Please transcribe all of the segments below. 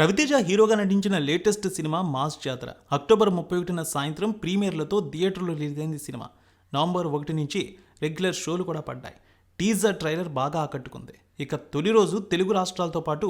రవితేజ హీరోగా నటించిన latest cinema mass Jathara. October ముప్పై ఒకటిన సాయంత్రం ప్రీమియర్లతో థియేటర్లో రిలీజ్ అయింది సినిమా. నవంబర్ ఒకటి నుంచి రెగ్యులర్ షోలు కూడా పడ్డాయి. టీజర్ ట్రైలర్ బాగా ఆకట్టుకుంది. ఇక తొలి రోజు తెలుగు రాష్ట్రాలతో పాటు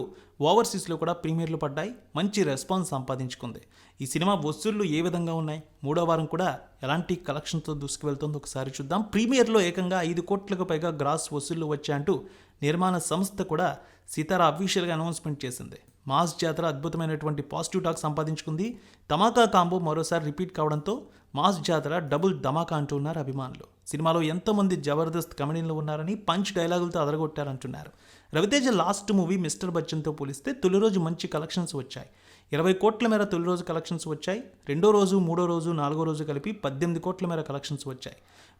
ఓవర్సీస్లో కూడా ప్రీమియర్లు పడ్డాయి. మంచి రెస్పాన్స్ సంపాదించుకుంది. ఈ సినిమా వసూళ్ళు ఏ విధంగా ఉన్నాయి? మూడో వారం కూడా ఎలాంటి కలెక్షన్తో దూసుకువెళ్తుందో ఒకసారి చూద్దాం. ప్రీమియర్లో ఏకంగా ఐదు కోట్లకు పైగా గ్రాస్ వసూళ్ళు వచ్చాయంటూ నిర్మాణ సంస్థ కూడా సీతారా అఫీషియల్గా అనౌన్స్మెంట్ చేసింది. మాస్ జాతర అద్భుతమైనటువంటి పాజిటివ్ టాక్ సంపాదించుకుంది. ధమాకా కాంబో మరోసారి రిపీట్ కావడంతో మాస్ జాతర డబుల్ ధమాకా అంటున్నారు అభిమానులు. సినిమాలో ఎంతోమంది జబర్దస్త్ కమెడీలు ఉన్నారని పంచ్ డైలాగులతో అదరగొట్టారంటున్నారు. రవితేజ లాస్ట్ మూవీ మిస్టర్ బచ్చన్తో పోలిస్తే తొలి రోజు మంచి కలెక్షన్స్ వచ్చాయి. ఇరవై కోట్ల మేర తొలి రోజు కలెక్షన్స్ వచ్చాయి. రెండో రోజు మూడో రోజు నాలుగో రోజు కలిపి పద్దెనిమిది కోట్ల మేర కలెక్షన్స్ వచ్చాయి.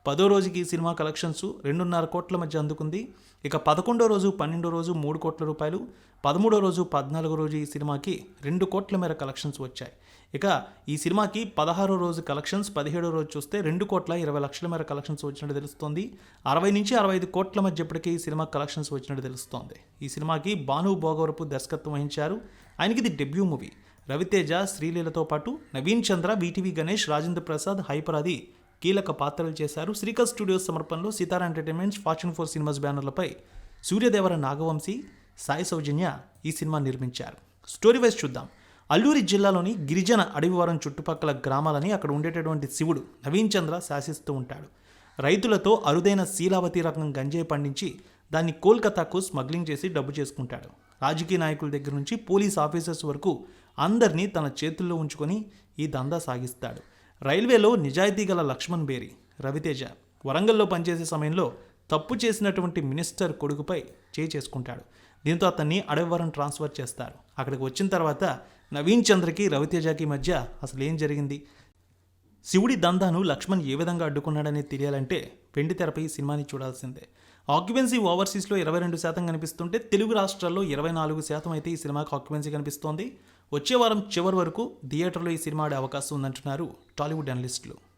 పదో రోజుకి ఈ సినిమా కలెక్షన్స్ రెండున్నర కోట్ల మధ్య అందుకుంది. ఇక పదకొండో రోజు పన్నెండో రోజు మూడు కోట్ల రూపాయలు పదమూడో రోజు పద్నాలుగో రోజు ఈ సినిమాకి రెండు కోట్ల మేర కలెక్షన్స్ వచ్చాయి. ఇక ఈ సినిమాకి పదహారో రోజు కలెక్షన్స్ పదిహేడో రోజు చూస్తే రెండు కోట్ల ఇరవై లక్షల మేర కలెక్షన్స్ వచ్చినట్టు తెలుస్తోంది. అరవై నుంచి అరవై ఐదు కోట్ల మధ్య ఇప్పటికీ ఈ సినిమా కలెక్షన్స్ వచ్చినట్టు తెలుస్తోంది. ఈ సినిమాకి భాను భోగవరపు దర్శకత్వం వహించారు. ఆయనకి ఇది డెబ్యూ మూవీ. రవితేజ శ్రీలీలతో పాటు నవీన్ చంద్ర వీటీవీ గణేష్ రాజేంద్ర ప్రసాద్ హైపరాది కీలక పాత్రలు చేశారు. శ్రీకర్ స్టూడియోస్ సమర్పణలో Sithara entertainments fortune four cinemas బ్యానర్లపై Suryadevara Nagavamsi Sai Soujanya ఈ సినిమా నిర్మించారు. స్టోరీ వైజ్ చూద్దాం. అల్లూరి జిల్లాలోని గిరిజన అడవివారం చుట్టుపక్కల గ్రామాలని అక్కడ ఉండేటటువంటి శివుడు నవీన్ చంద్ర శాసిస్తూ ఉంటాడు. రైతులతో అరుదైన శీలావతి రకం గంజాయి పండించి దాన్ని కోల్కతాకు స్మగ్లింగ్ చేసి డబ్బు చేసుకుంటాడు. రాజకీయ నాయకుల దగ్గర నుంచి పోలీస్ ఆఫీసర్స్ వరకు అందరినీ తన చేతుల్లో ఉంచుకొని ఈ దందా సాగిస్తాడు. రైల్వేలో నిజాయితీ గల లక్ష్మణ్ బేరి రవితేజ వరంగల్లో పనిచేసే సమయంలో తప్పు చేసినటువంటి మినిస్టర్ కొడుకుపై చేయి చేసుకుంటాడు. దీంతో అతన్ని అడవివరం ట్రాన్స్ఫర్ చేస్తారు. అక్కడికి వచ్చిన తర్వాత నవీన్ చంద్రకి రవితేజకి మధ్య అసలు ఏం జరిగింది? శివుడి దందాను లక్ష్మణ్ ఏ విధంగా అడ్డుకున్నాడనేది తెలియాలంటే వెండి తెరపై ఈ సినిమాని చూడాల్సిందే. ఆక్యుపెన్సీ ఓవర్సీస్లో ఇరవై రెండు శాతం కనిపిస్తుంటే తెలుగు రాష్ట్రాల్లో ఇరవై నాలుగు శాతం అయితే ఈ సినిమాకి ఆక్యుపెన్సీ కనిపిస్తోంది. వచ్చే వారం చివరి వరకు థియేటర్లో ఈ సినిమా ఆడే అవకాశం ఉందంటున్నారు టాలీవుడ్ అనలిస్టులు.